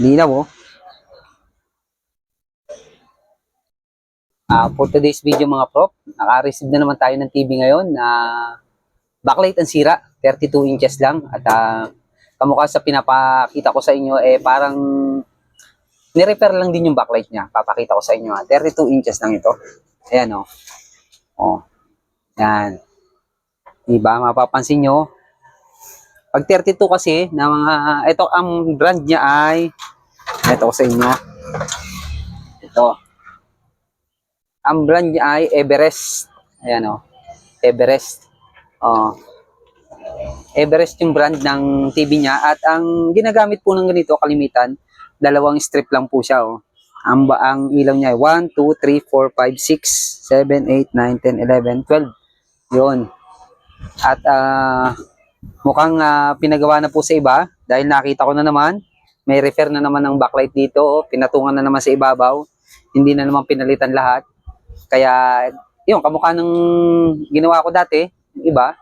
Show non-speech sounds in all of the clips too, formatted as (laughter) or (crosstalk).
Linaw oh. Ah, for today's video mga prop, naka-receive na naman tayo ng TV ngayon na backlight ang sira, 32 inches lang at ah, kamukha sa pinapakita ko sa inyo eh parang ni-repair lang din yung backlight niya. Papakita ko sa inyo ha. 32 inches lang ito. Ayan oh. Oh. Yan. Diba? Mapapansin nyo. Pag 32 kasi, na mga, ito ang brand niya ay, ito ko sa inyo. Ito. Ang brand niya ay Everest. Ayan o. Everest. Oh. Everest yung brand ng TV niya at ang ginagamit po ng ganito kalimitan, dalawang strip lang po siya oh. Ang, ba- ang ilaw niya ay 1, 2, 3, 4, 5, 6, 7, 8, 9, 10, 11, 12. Yun. At ah, mukhang ah, pinagawa na po sa iba dahil nakita ko na naman may refer na naman ng backlight dito, oh. pinatungan na naman sa ibabaw. Hindi na naman pinalitan lahat. Kaya, yun, kamukha ng ginawa ko dati, iba,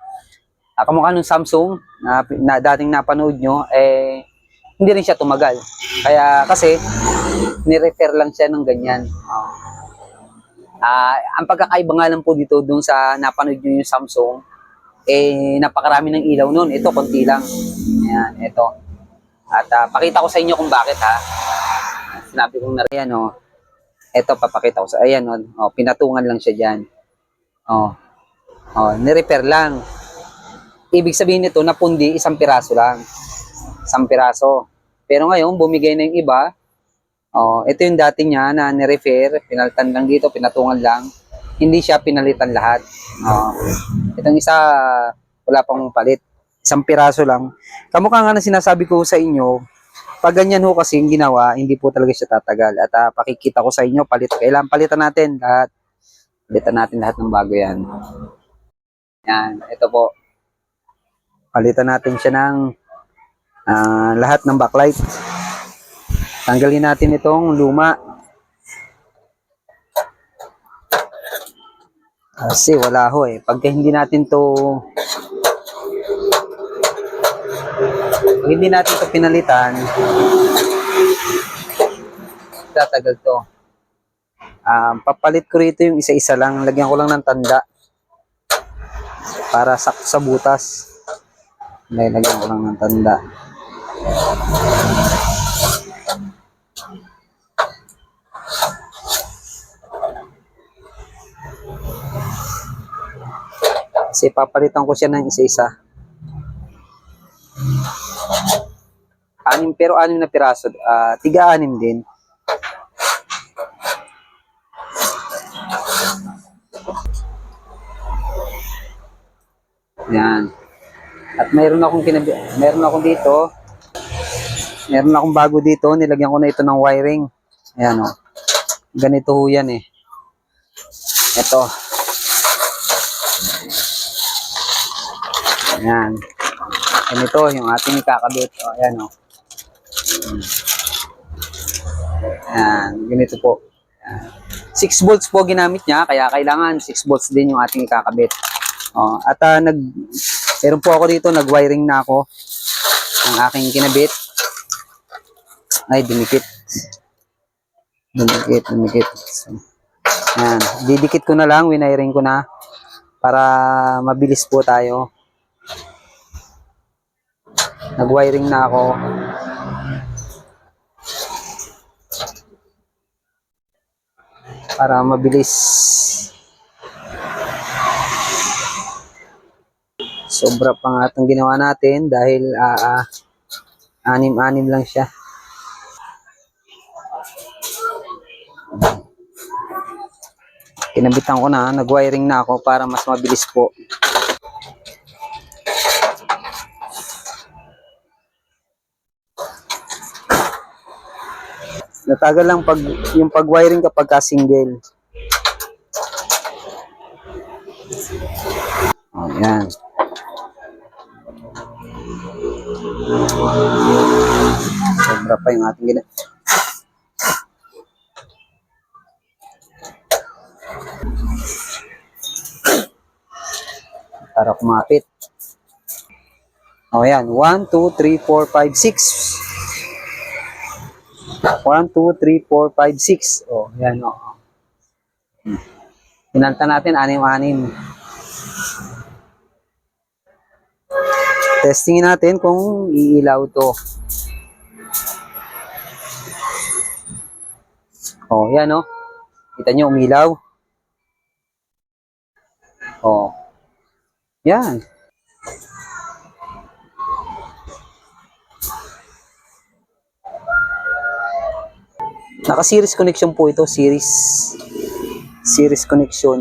ah, kamukha ng Samsung na, na dating napanood nyo, eh, hindi rin siya tumagal. Kaya, kasi, ni-refer lang siya ng ganyan. Ah, ang pagkakaiba nga lang po dito dun sa napanood nyo yung Samsung, eh, napakarami ng ilaw nun. Ito, konti lang. Ayan, ito. At ah, pakita ko sa inyo kung bakit ha. Sinabi kong na ayan oh. Ito, papakita ko sa, ayan oh, oh pinatungan lang siya dyan. Oh, oh, ni-repair lang. Ibig sabihin nito, napundi isang piraso lang. Isang piraso. Pero ngayon, bumigay na yung iba. Oh, ito yung dati niya na ni-repair, pinalitan lang dito, pinatungan lang. Hindi siya pinalitan lahat. Oh. Itong isa, wala pang palit. Isang piraso lang. Kamukha nga na sinasabi ko sa inyo, pag ganyan ho kasi yung ginawa, hindi po talaga siya tatagal. At ah, pakikita ko sa inyo, palit, kailangan palitan natin lahat. Palitan natin lahat ng bago yan. Yan, ito po. Palitan natin siya ng ah, lahat ng backlight. Tanggalin natin itong luma. Kasi wala ho eh. Pagka hindi natin to hindi natin to pinalitan, tatagal to. Um, papalit ko rito yung isa-isa lang. Lagyan ko lang ng tanda. Para sakto sa butas. Lagyan ko lang ng tanda. Kasi papalitan ko siya ng isa-isa. Anim, pero anim na piraso. ah tiga-anim din. Yan. At mayroon akong kinabi, mayroon akong dito. Meron akong bago dito, nilagyan ko na ito ng wiring. Ayan o. Ganito ho yan eh. Ito. Ayan. Ganito yung ating ikakabit. O, ayan o. Ayan. Ganito po. Ayan. 6 volts po ginamit niya, kaya kailangan 6 volts din yung ating ikakabit. O, at ah, nag, meron po ako dito, nag-wiring na ako ng aking kinabit. Ay, dumikit. Dumikit, dumikit. Ayan. Didikit ko na lang, winiring ko na para mabilis po tayo. Nag-wiring na ako. Para mabilis. Sobra pa nga itong ginawa natin dahil ah, ah, anim-anim lang siya. Kinabitan ko na, nag-wiring na ako para mas mabilis po. Natagal lang pag yung pag-wiring kapag ka single. Oh, yan. Sobra pa yung ating gina. Para kumapit. O yan. 1, 2, 3, 4, 5, 6. 1, 2, 3, 4, 5, 6. Oh, yan o. Oh. Pinanta natin, anim-anim. Testingin natin kung iilaw to. Oh, yan oh. Kita nyo, umilaw. Oh. Yan. Naka-series connection po ito, series. Series connection.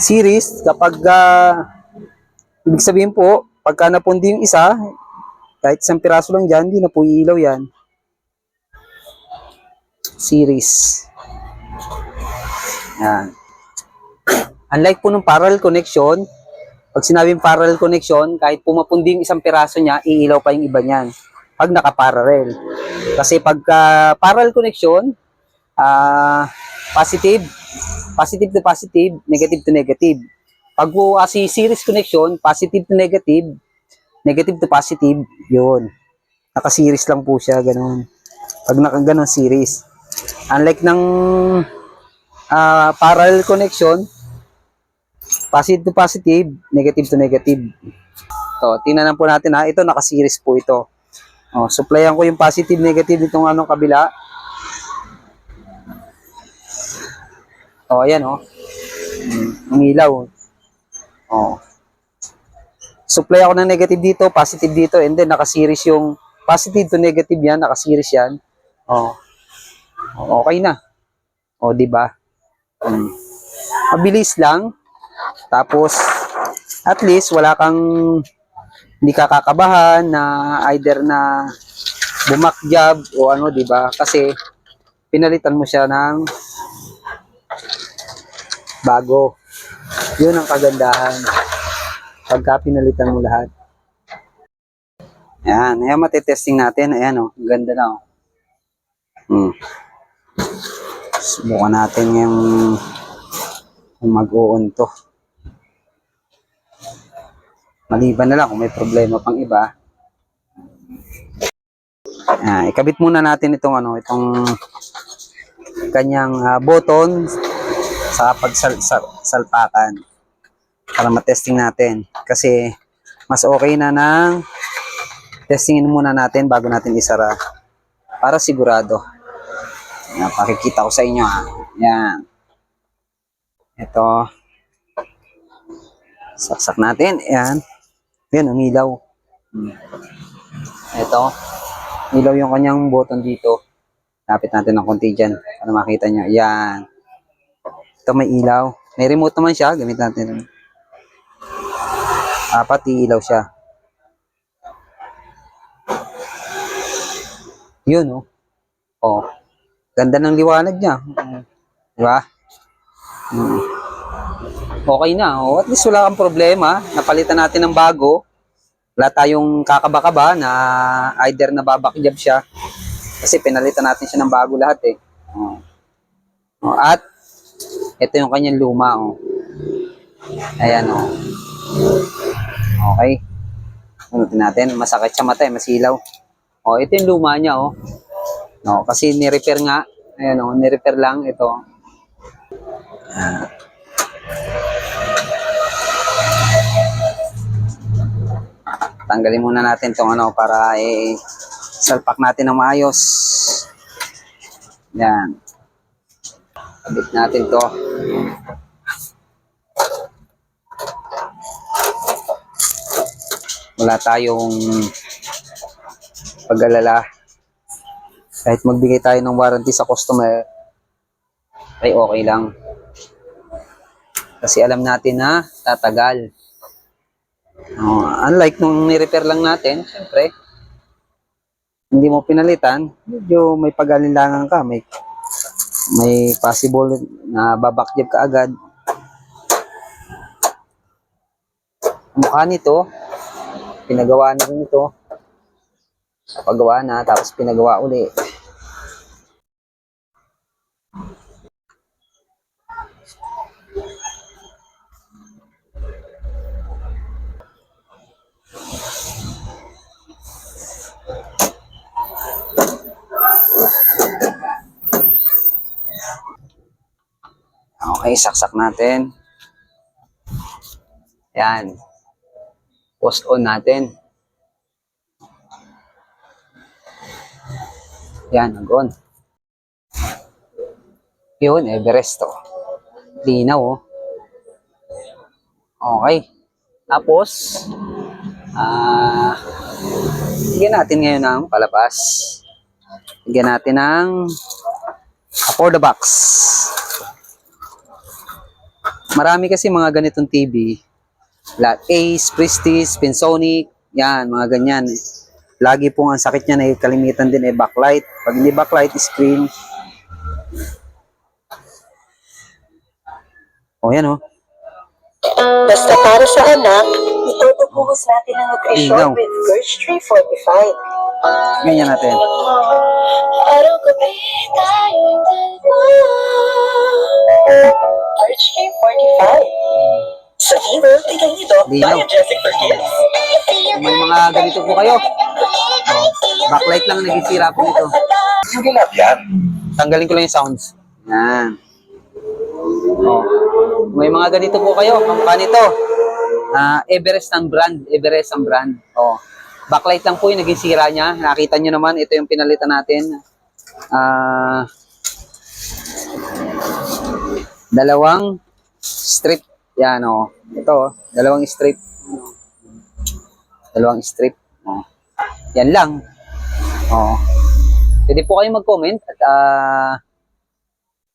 Series, kapag ah, ibig sabihin po, pagka napundi yung isa, kahit isang piraso lang dyan, hindi na po iilaw yan. Series. Yan. (clears throat) Unlike po ng parallel connection, pag sinabing parallel connection, kahit pumapundi yung isang piraso niya, iilaw pa yung iba niyan. Pag naka-parallel. Kasi pagka parallel connection, ah positive, positive to positive, negative to negative. Pag po kasi series connection, positive to negative, negative to positive, yun. Naka-series lang po siya, ganun. Pag naka ganun series. Unlike ng ah parallel connection, positive to positive, negative to negative. To, tingnan po natin ha. Ito naka-series po ito. Oh, supplyan ko yung positive negative nitong anong kabila. Oh, ayan oh. Mm, umilaw. Oh. Supply ako ng negative dito, positive dito, and then naka-series yung positive to negative yan, naka-series yan. Oh. Oh, okay na. Oh, di ba? Mm. Mabilis lang. Tapos at least wala kang hindi ka kakabahan na either na bumakjab o ano, di ba? Kasi pinalitan mo siya ng bago. Yun ang kagandahan. Pagka pinalitan mo lahat. Ayan, ayan matitesting natin. Ayan oh, ganda na o. Hmm. Subukan natin yung mag-uon to. Maliban na lang kung may problema pang iba. Ah, ikabit muna natin itong ano, itong kanyang ah, button sa pagsalpakan para matesting natin kasi mas okay na nang testingin muna natin bago natin isara para sigurado. Yan, pakikita ko sa inyo ha. Yan. Ito. Saksak natin. Yan. Yan, umilaw. Hmm. Ito. Ilaw yung kanyang button dito. Lapit natin ng konti dyan para makita nyo. Yan. Ito may ilaw. May remote naman siya. Gamit natin. Apat, iilaw siya. Yun, oh. Oh. Ganda ng liwanag niya. Di ba? Hmm. Okay na. Oh. At least wala kang problema. Napalitan natin ng bago. Wala tayong kakaba-kaba na either nababakjab siya. Kasi pinalitan natin siya ng bago lahat eh. Oh. Oh, at ito yung kanyang luma. Oh. Ayan oh. Okay. Unutin natin. Masakit sa mata. Masilaw. Oh, ito yung luma niya oh. No, kasi ni-repair nga. Ayan oh, ni-repair lang ito. Ah. Tanggalin muna natin tong ano para eh, salpak natin ng maayos. Yan. Kabit natin to. Wala tayong pag-alala. Kahit magbigay tayo ng warranty sa customer, ay okay lang. Kasi alam natin na tatagal. Oh, unlike nung ni-repair lang natin, syempre, hindi mo pinalitan, medyo may pag-alinlangan ka, may may possible na babakjab ka agad. Mukha nito, pinagawa na rin ito. Pagawa na, tapos pinagawa uli. Okay, saksak natin. Yan. Post on natin. Yan, nag-on. Yun, Everest to. Linaw, oh. Okay. Tapos, ah, bigyan natin ngayon ng palabas. Bigyan natin ng for the box. Marami kasi mga ganitong TV. La Ace, Prestige, Pensonic, yan, mga ganyan. Lagi pong ang sakit niya na kalimitan din ay backlight. Pag hindi backlight, screen. O yan oh. Basta para sa anak, itutubuhos natin ang Ilaw. nutrisyon with Birch Tree 45. Ganyan natin. Araw-gabi tayong dalawa. Tree 45. Sa Vivo, tigay nito, Linaw. biogesic for kids. May mga ganito po kayo. Oh, backlight lang nagisira po ito. Yung ginap yan. Tanggalin ko lang yung sounds. Yan. Oh. May mga ganito po kayo. Kamukha nito. Ah, Everest ang brand. Everest ang brand. Oh. Backlight lang po yung naging sira niya. Nakita niyo naman, ito yung pinalitan natin. Ah, dalawang strip. Yan, oh. Ito, oh. dalawang strip. Dalawang strip. Oh. Yan lang. Oh. Pwede po kayo mag-comment at ah,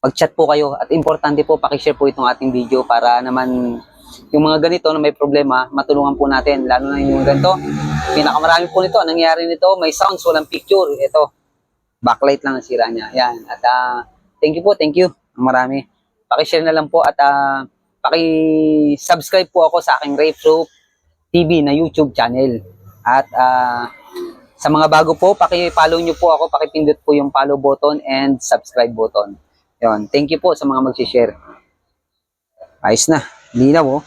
mag-chat po kayo. At importante po, pakishare po itong ating video para naman yung mga ganito na may problema, matulungan po natin. Lalo na yung ganito. Pinakamarami po nito. Nangyari nito? May sounds, walang picture. Ito. Backlight lang ang sira niya. Yan. At ah, thank you po, thank you. Marami. Pakishare na lang po at ah, paki-subscribe po ako sa aking Ray Proof TV na YouTube channel. At ah, sa mga bago po, paki-follow nyo po ako, paki-pindot po yung follow button and subscribe button. Yon, thank you po sa mga mag-share. Ayos na, linaw oh.